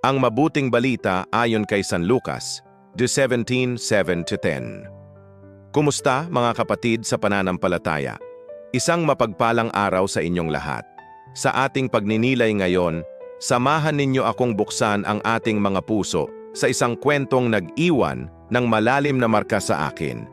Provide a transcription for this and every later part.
Ang mabuting balita ayon kay San Lucas, 2:17-7-10. Kumusta mga kapatid sa pananampalataya? Isang mapagpalang araw sa inyong lahat. Sa ating pagninilay ngayon, samahan ninyo akong buksan ang ating mga puso sa isang kwentong nag-iwan ng malalim na marka sa akin.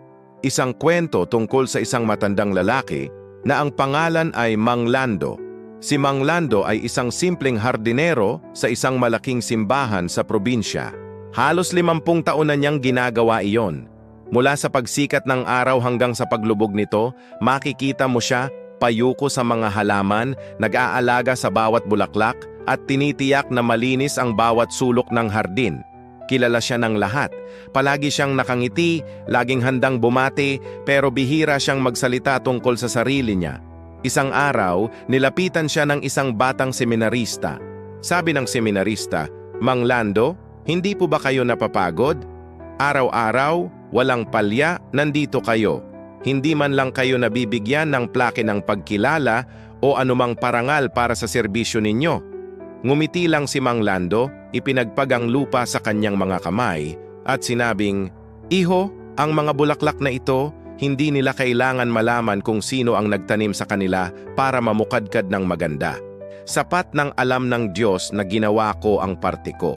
Isang kwento tungkol sa isang matandang lalaki na ang pangalan ay Mang Lando. Si Mang Lando ay isang simpleng hardinero sa isang malaking simbahan sa probinsya. Halos limampung taon na niyang ginagawa iyon. Mula sa pagsikat ng araw hanggang sa paglubog nito, makikita mo siya payuko sa mga halaman, nag-aalaga sa bawat bulaklak, at tinitiyak na malinis ang bawat sulok ng hardin. Kilala siya ng lahat. Palagi siyang nakangiti, laging handang bumati, pero bihira siyang magsalita tungkol sa sarili niya. Isang araw, nilapitan siya ng isang batang seminarista. Sabi ng seminarista, Mang Lando, hindi po ba kayo napapagod? Araw-araw, walang palya, nandito kayo. Hindi man lang kayo nabibigyan ng plake ng pagkilala o anumang parangal para sa serbisyo ninyo. Ngumiti lang si Mang Lando, ipinagpag ang lupa sa kanyang mga kamay at sinabing, Iho, ang mga bulaklak na ito, hindi nila kailangan malaman kung sino ang nagtanim sa kanila para mamukadkad ng maganda. Sapat ng alam ng Diyos na ginawa ko ang parte ko.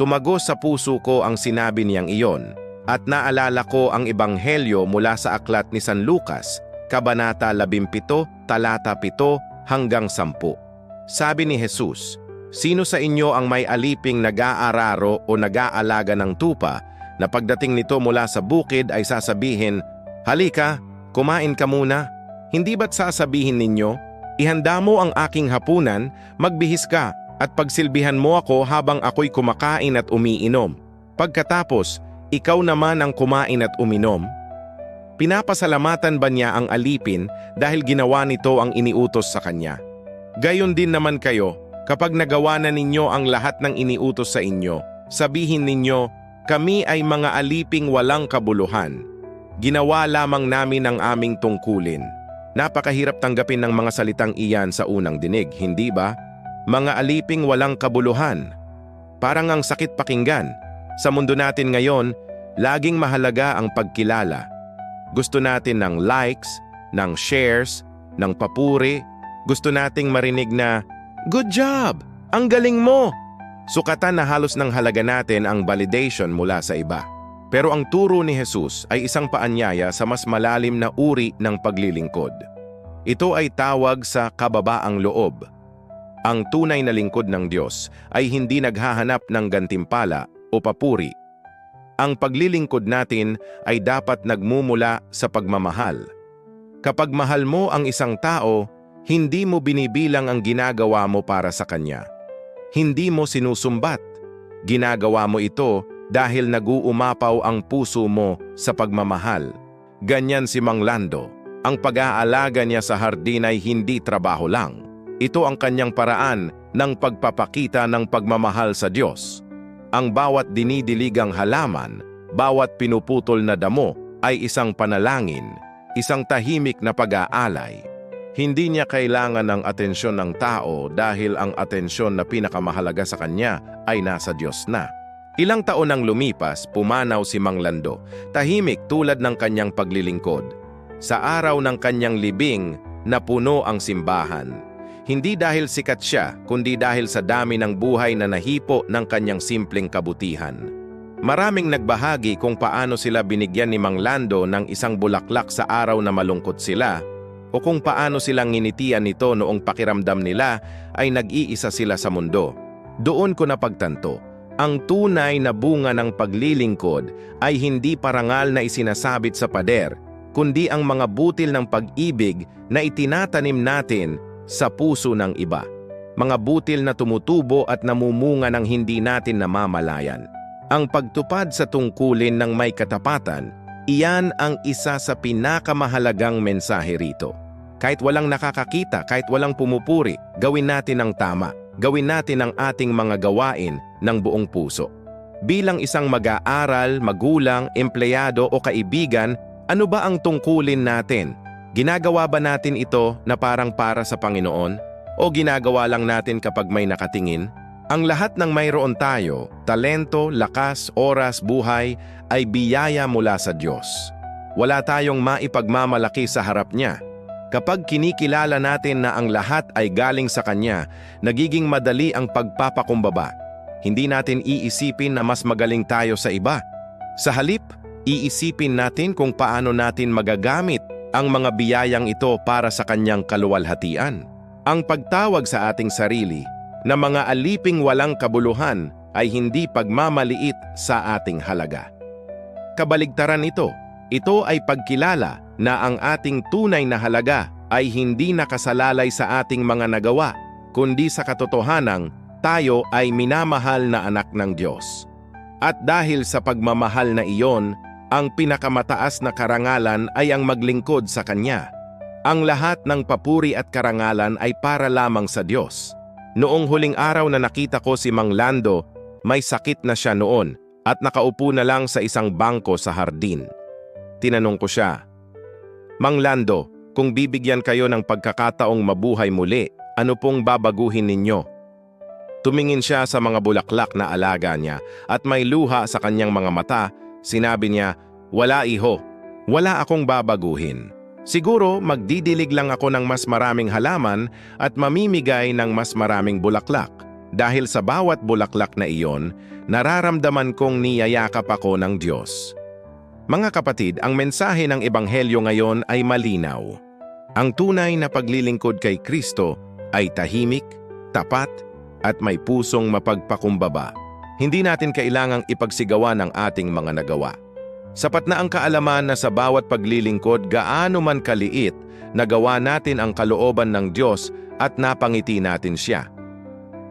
Tumago sa puso ko ang sinabi niyang iyon at naalala ko ang ebanghelyo mula sa aklat ni San Lucas, Kabanata 17, talata 7 hanggang 10. Sabi ni Jesus, Sino sa inyo ang may aliping nag-aararo o nag-aalaga ng tupa na pagdating nito mula sa bukid ay sasabihin, Halika, kumain ka muna. Hindi ba't sasabihin ninyo, ihanda mo ang aking hapunan, magbihis ka, at pagsilbihan mo ako habang ako'y kumakain at umiinom. Pagkatapos, ikaw naman ang kumain at uminom. Pinapasalamatan ba niya ang alipin dahil ginawa nito ang iniutos sa kanya? Gayon din naman kayo, kapag nagawa na ninyo ang lahat ng iniutos sa inyo, sabihin ninyo, kami ay mga aliping walang kabuluhan. Ginawa lamang namin ang aming tungkulin. Napakahirap tanggapin ng mga salitang iyan sa unang dinig, hindi ba? Mga aliping walang kabuluhan. Parang ang sakit pakinggan. Sa mundo natin ngayon, laging mahalaga ang pagkilala. Gusto natin ng likes, ng shares, ng papuri. Gusto nating marinig na, Good job! Ang galing mo! Sukatan na halos ng halaga natin ang validation mula sa iba. Pero ang turo ni Jesus ay isang paanyaya sa mas malalim na uri ng paglilingkod. Ito ay tawag sa kababaang loob. Ang tunay na lingkod ng Diyos ay hindi naghahanap ng gantimpala o papuri. Ang paglilingkod natin ay dapat nagmumula sa pagmamahal. Kapag mahal mo ang isang tao, hindi mo binibilang ang ginagawa mo para sa kanya. Hindi mo sinusumbat. Ginagawa mo ito dahil nag-uumapaw ang puso mo sa pagmamahal. Ganyan si Mang Lando. Ang pag-aalaga niya sa hardin ay hindi trabaho lang. Ito ang kanyang paraan ng pagpapakita ng pagmamahal sa Diyos. Ang bawat dinidiligang halaman, bawat pinuputol na damo ay isang panalangin, isang tahimik na pag-aalay. Hindi niya kailangan ng atensyon ng tao dahil ang atensyon na pinakamahalaga sa kanya ay nasa Diyos na. Ilang taon nang lumipas, pumanaw si Mang Lando, tahimik tulad ng kanyang paglilingkod. Sa araw ng kanyang libing, napuno ang simbahan. Hindi dahil sikat siya, kundi dahil sa dami ng buhay na nahipo ng kanyang simpleng kabutihan. Maraming nagbahagi kung paano sila binigyan ni Mang Lando ng isang bulaklak sa araw na malungkot sila o kung paano silang nginitian nito noong pakiramdam nila ay nag-iisa sila sa mundo. Doon ko napagtanto, ang tunay na bunga ng paglilingkod ay hindi parangal na isinasabit sa pader, kundi ang mga butil ng pag-ibig na itinatanim natin sa puso ng iba. Mga butil na tumutubo at namumunga ng hindi natin namamalayan. Ang pagtupad sa tungkulin ng may katapatan, iyan ang isa sa pinakamahalagang mensahe rito. Kahit walang nakakakita, kahit walang pumupuri, gawin natin ang tama. Gawin natin ang ating mga gawain ng buong puso. Bilang isang mag-aaral, magulang, empleyado o kaibigan, ano ba ang tungkulin natin? Ginagawa ba natin ito na parang para sa Panginoon? O ginagawa lang natin kapag may nakatingin? Ang lahat ng mayroon tayo, talento, lakas, oras, buhay, ay biyaya mula sa Diyos. Wala tayong maipagmamalaki sa harap niya. Kapag kinikilala natin na ang lahat ay galing sa Kanya, nagiging madali ang pagpapakumbaba. Hindi natin iisipin na mas magaling tayo sa iba. Sa halip, iisipin natin kung paano natin magagamit ang mga biyayang ito para sa Kanyang kaluwalhatian. Ang pagtawag sa ating sarili na mga aliping walang kabuluhan ay hindi pagmamaliit sa ating halaga. Kabaligtaran ito, ito ay pagkilala na ang ating tunay na halaga ay hindi nakasalalay sa ating mga nagawa, kundi sa katotohanang tayo ay minamahal na anak ng Diyos. At dahil sa pagmamahal na iyon, ang pinakamataas na karangalan ay ang maglingkod sa Kanya. Ang lahat ng papuri at karangalan ay para lamang sa Diyos. Noong huling araw na nakita ko si Mang Lando, may sakit na siya noon at nakaupo na lang sa isang bangko sa hardin. Tinanong ko siya, Mang Lando, kung bibigyan kayo ng pagkakataong mabuhay muli, ano pong babaguhin ninyo? Tumingin siya sa mga bulaklak na alaga niya at may luha sa kanyang mga mata. Sinabi niya, Wala iho, wala akong babaguhin. Siguro magdidilig lang ako ng mas maraming halaman at mamimigay ng mas maraming bulaklak. Dahil sa bawat bulaklak na iyon, nararamdaman kong niyayakap ako ng Diyos. Mga kapatid, ang mensahe ng Ebanghelyo ngayon ay malinaw. Ang tunay na paglilingkod kay Kristo ay tahimik, tapat, at may pusong mapagpakumbaba. Hindi natin kailangang ipagsigawa ng ating mga nagawa. Sapat na ang kaalaman na sa bawat paglilingkod gaano man kaliit, nagawa natin ang kalooban ng Diyos at napangiti natin siya.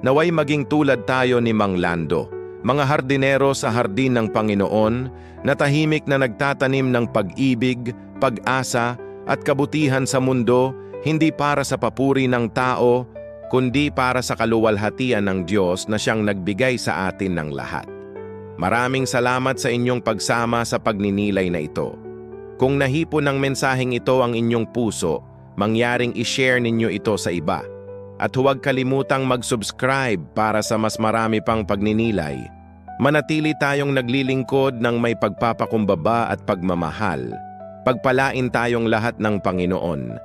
Naway maging tulad tayo ni Mang Lando, mga hardinero sa hardin ng Panginoon, na tahimik na nagtatanim ng pag-ibig, pag-asa at kabutihan sa mundo, hindi para sa papuri ng tao, kundi para sa kaluwalhatian ng Diyos na siyang nagbigay sa atin ng lahat. Maraming salamat sa inyong pagsama sa pagninilay na ito. Kung nahipo ng mensaheng ito ang inyong puso, mangyaring i-share ninyo ito sa iba. At huwag kalimutang mag-subscribe para sa mas marami pang pagninilay. Manatili tayong naglilingkod ng may pagpapakumbaba at pagmamahal. Pagpalain tayong lahat ng Panginoon.